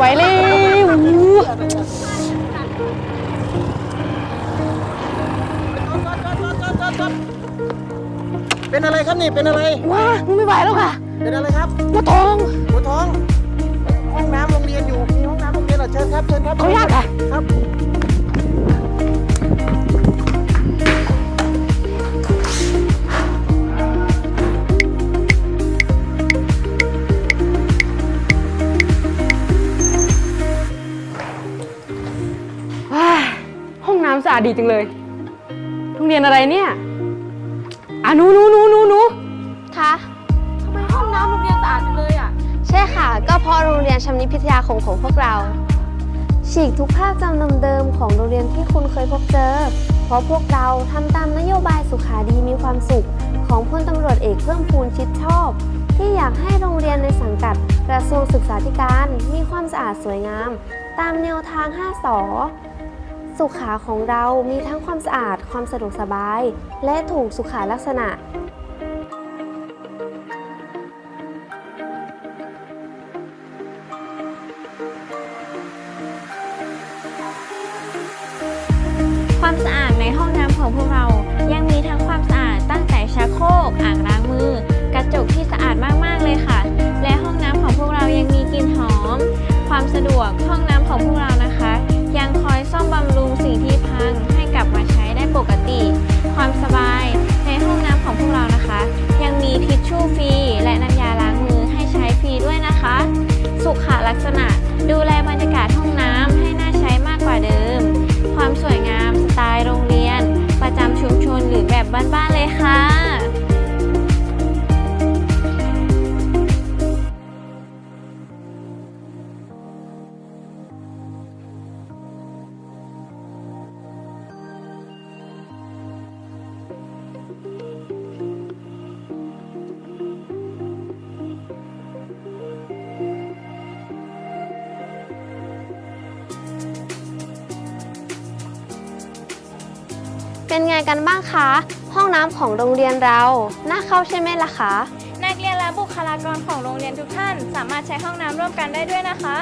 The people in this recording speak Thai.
ไหวเลยอู้เป็นอะไรครับนี่เป็นอะไรว้าหนูไม่ไหวแล้วค่ะ เป็นอะไรครับปวดท้องหัวท้อง ห้องน้ำโรงเรียนอยู่มีห้องน้ำโรงเรียนเหรอเชิญครับเชิญครับขออนุญาตค่ะครับ น้ำสะอาดดีจังเลยโรงเรียนอะไรเนี่ยอะหนูหนูหนูหนูหนูคะทำไมห้องน้ำโรงเรียนสะอาดจังเลยอะ ใช่ค่ะ ก็เพราะโรงเรียนชำนิพิทยาคมของพวกเรา ฉีกทุกภาพจำเดิมๆของโรงเรียนที่คุณเคยพบเจอ เพราะพวกเราทำตามนโยบายสุขาดีมีความสุข ของพลตำรวจเอกเพิ่มพูนชิดชอบ ที่อยากให้โรงเรียนในสังกัดกระทรวงศึกษาธิการ มีความสะอาดสวยงาม ตามแนวทาง 5สอ สุขาของเรามีทั้งความสะอาด ความสะดวกสบาย และถูกสุขาลักษณะความสะอาดในห้องน้ำของพวกเรา เป็นไงกันบ้างคะ ห้องน้ำของโรงเรียนเรา น่าเข้าใช่ไหมล่ะคะ นักเรียนและบุคลากรของโรงเรียนทุกท่าน สามารถใช้ห้องน้ำร่วมกันได้ด้วยนะคะ